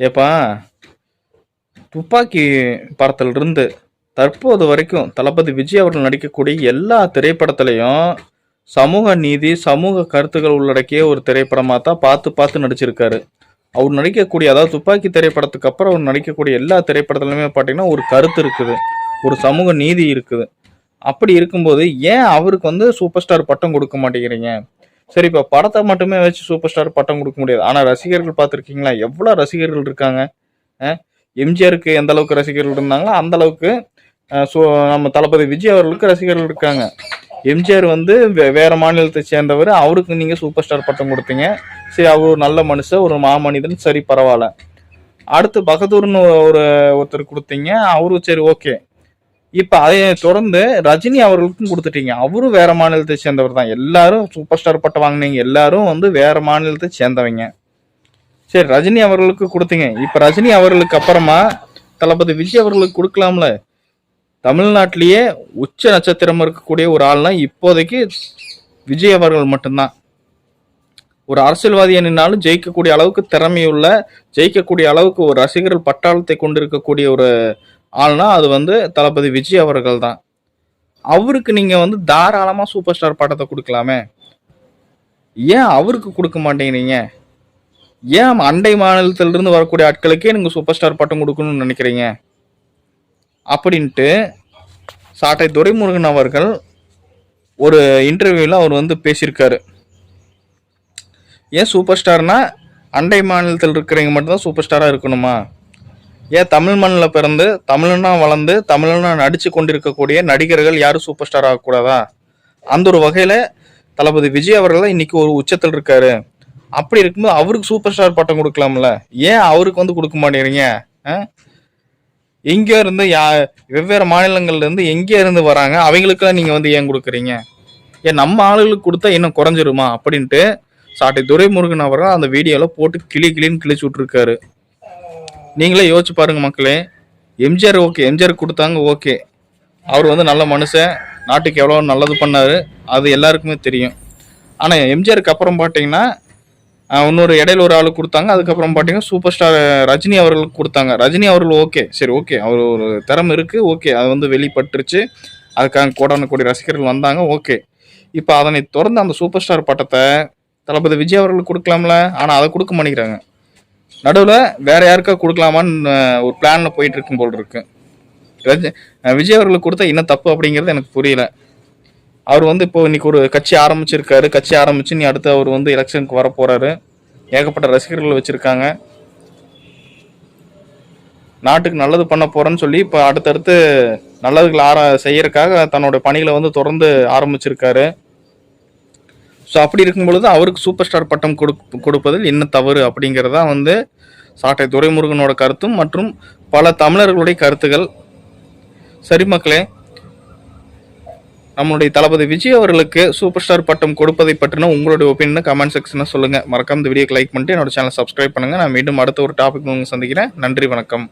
ஏப்பா துப்பாக்கி படத்திலிருந்து தற்போது வரைக்கும் தளபதி விஜய் அவர்கள் நடிக்கக்கூடிய எல்லா திரைப்படத்திலையும் சமூக நீதி சமூக கருத்துக்கள் உள்ளடக்கிய ஒரு திரைப்படமாக தான் பார்த்து பார்த்து நடிச்சிருக்காரு. அவர் நடிக்கக்கூடிய அதாவது துப்பாக்கி திரைப்படத்துக்கு அப்புறம் அவர் நடிக்கக்கூடிய எல்லா திரைப்படத்துலையுமே பார்த்தீங்கன்னா ஒரு கருத்து இருக்குது. ஒரு சமூக நீதி இருக்குது. அப்படி இருக்கும்போது ஏன் அவருக்கு வந்து சூப்பர் ஸ்டார் பட்டம் கொடுக்க மாட்டேங்கிறீங்க? சரி இப்போ படத்தை மட்டுமே வச்சு சூப்பர் ஸ்டார் பட்டம் கொடுக்க முடியாது. ஆனால் ரசிகர்கள் பார்த்துருக்கீங்களா? எவ்வளோ ரசிகர்கள் இருக்காங்க? எம்ஜிஆருக்கு எந்த அளவுக்கு ரசிகர்கள் இருந்தாங்களோ அந்த அளவுக்கு சோ நம்ம தளபதி விஜய் அவர்களுக்கு ரசிகர்கள் இருக்காங்க. எம்ஜிஆர் வந்து வே- வேற மாநிலத்தை சேர்ந்தவர். அவருக்கு நீங்க சூப்பர் ஸ்டார் பட்டம் கொடுத்தீங்க. சரி அவர் ஒரு நல்ல மனுஷன் ஒரு மாமனிதன். சரி பரவாயில்ல. அடுத்து பகதூர்னு ஒரு ஒருத்தர் கொடுத்தீங்க. அவரும் சரி ஓகே. இப்ப அதை தொடர்ந்து ரஜினி அவர்களுக்கும் கொடுத்துட்டீங்க. அவரும் வேற மாநிலத்தை சேர்ந்தவர் தான். எல்லாரும் சூப்பர் ஸ்டார் பட்டம் வாங்கினீங்க. எல்லாரும் வந்து வேற மாநிலத்தை சேர்ந்தவங்க. சரி ரஜினி அவர்களுக்கு கொடுத்தீங்க. இப்ப ரஜினி அவர்களுக்கு அப்புறமா தளபதி விஜய் அவர்களுக்கு கொடுக்கலாம்ல. தமிழ்நாட்டிலேயே உச்ச நட்சத்திரம் இருக்கக்கூடிய ஒரு ஆள்னா இப்போதைக்கு விஜய் அவர்கள் மட்டும்தான். ஒரு அரசியல்வாதி நின்னாலும் ஜெயிக்கக்கூடிய அளவுக்கு திறமையுள்ள ஜெயிக்கக்கூடிய அளவுக்கு ஒரு ரசிகர்கள் பட்டாளத்தை கொண்டிருக்கக்கூடிய ஒரு ஆனால் அது வந்து தளபதி விஜய் அவர்கள் தான் அவருக்கு நீங்கள் வந்து தாராளமாக சூப்பர் ஸ்டார் பட்டத்தை கொடுக்கலாமே. ஏன் அவருக்கு கொடுக்க மாட்டேங்கிறீங்க? ஏன் அண்டை மாநிலத்திலிருந்து வரக்கூடிய ஆட்களுக்கே நீங்கள் சூப்பர் ஸ்டார் பட்டம் கொடுக்கணும்னு நினைக்கிறீங்க? அப்படின்ட்டு சாட்டை துரைமுருகன் அவர்கள் ஒரு இன்டர்வியூவில் அவர் வந்து பேசியிருக்காரு. ஏன் சூப்பர் ஸ்டார்னா அண்டை மாநிலத்தில் இருக்கிறவங்க மட்டும்தான் சூப்பர் ஸ்டாராக இருக்கணுமா? ஏன் தமிழ் மண்ணில் பிறந்து தமிழனா வளர்ந்து தமிழனா நடித்து கொண்டிருக்கக்கூடிய நடிகர்கள் யாரும் சூப்பர் ஸ்டார் ஆகக்கூடாதா? அந்த ஒரு வகையில் தளபதி விஜய் அவர்கள் தான் இன்றைக்கி ஒரு உச்சத்தில் இருக்காரு. அப்படி இருக்கும்போது அவருக்கு சூப்பர் ஸ்டார் பட்டம் கொடுக்கலாம்ல? ஏன் அவருக்கு வந்து கொடுக்க மாட்டேங்கிறீங்க? ஆ? இருந்து யா வெவ்வேறு மாநிலங்கள்லேருந்து எங்கே இருந்து வராங்க? அவங்களுக்கெல்லாம் நீங்கள் வந்து ஏன் கொடுக்குறீங்க? ஏன் நம்ம ஆளுகளுக்கு கொடுத்தா இன்னும் குறைஞ்சிருமா? அப்படின்ட்டு சாட்டை துரைமுருகன் அவர்கள் அந்த வீடியோவில் போட்டு கிளி கிளின்னு கிழிச்சு விட்ருக்காரு நீங்களே யோசிச்சு பாருங்க மக்களே. எம்ஜிஆர் ஓகே எம்ஜிஆர் கொடுத்தாங்க ஓகே. அவர் வந்து நல்ல மனுஷன். நாட்டுக்கு எவ்வளோ நல்லது பண்ணாரு. அது எல்லாருக்குமே தெரியும். ஆனால் எம்ஜிஆருக்கு அப்புறம் பார்த்தீங்கன்னா இன்னொரு இடையில ஒரு ஆள் கொடுத்தாங்க. அதுக்கப்புறம் பார்த்தீங்கன்னா சூப்பர் ஸ்டார் ரஜினி அவர்களுக்கு கொடுத்தாங்க. ரஜினி அவர்கள் ஓகே. சரி ஓகே. அவர் ஒரு திறமை இருக்கு. ஓகே. அது வந்து வெளிப்பட்டுருச்சு. அதுக்காக கோடான கோடி ரசிகர்கள் வந்தாங்க. ஓகே. இப்போ அதனை தொடர்ந்து அந்த சூப்பர் ஸ்டார் பட்டத்தை தளபதி விஜய் அவர்களுக்கு கொடுக்கலாம்ல? ஆனால் அதை கொடுக்க மாட்டேங்கிறாங்க. நடுவில் வேற யாருக்கா கொடுக்கலாமான்னு ஒரு பிளான்ல போயிட்டு இருக்கும் போல் இருக்கு. விஜய் அவர்களுக்கு கொடுத்தா என்ன தப்பு அப்படிங்கிறது எனக்கு புரியல. அவர் வந்து இப்போ இன்னைக்கு ஒரு கட்சி ஆரம்பிச்சிருக்காரு. கட்சி ஆரம்பிச்சு நீ அடுத்து அவர் வந்து எலெக்ஷனுக்கு வர போறாரு. ஏகப்பட்ட ரசிகர்கள் வச்சிருக்காங்க. நாட்டுக்கு நல்லது பண்ண போறேன்னு சொல்லி இப்போ அடுத்தடுத்து நல்லதுகள் ஆர செய்யறதுக்காக தன்னோட பணிகளை வந்து தொடர்ந்து ஆரம்பிச்சிருக்காரு. ஸோ அப்படி இருக்கும் பொழுது அவருக்கு சூப்பர் ஸ்டார் பட்டம் கொடு கொடுப்பதில் என்ன தவறு அப்படிங்கிறதா வந்து சாட்டை துரைமுருகனோட கருத்தும் மற்றும் பல தமிழர்களுடைய கருத்துகள். சரி மக்களே நம்மளுடைய தளபதி விஜய் அவர்களுக்கு சூப்பர் ஸ்டார் பட்டம் கொடுப்பதை பற்றின உங்களுடைய ஒப்பீனியன் கமெண்ட் செக்ஷனில் சொல்லுங்கள் மறக்காம இந்த வீடியோக்கு லைக் பண்ணிட்டு என்னோட சேனல் சப்ஸ்கிரைப் பண்ணுங்கள் நான் மீண்டும் அடுத்த ஒரு டாபிக் உங்களுக்கு சந்திக்கிறேன். நன்றி வணக்கம்.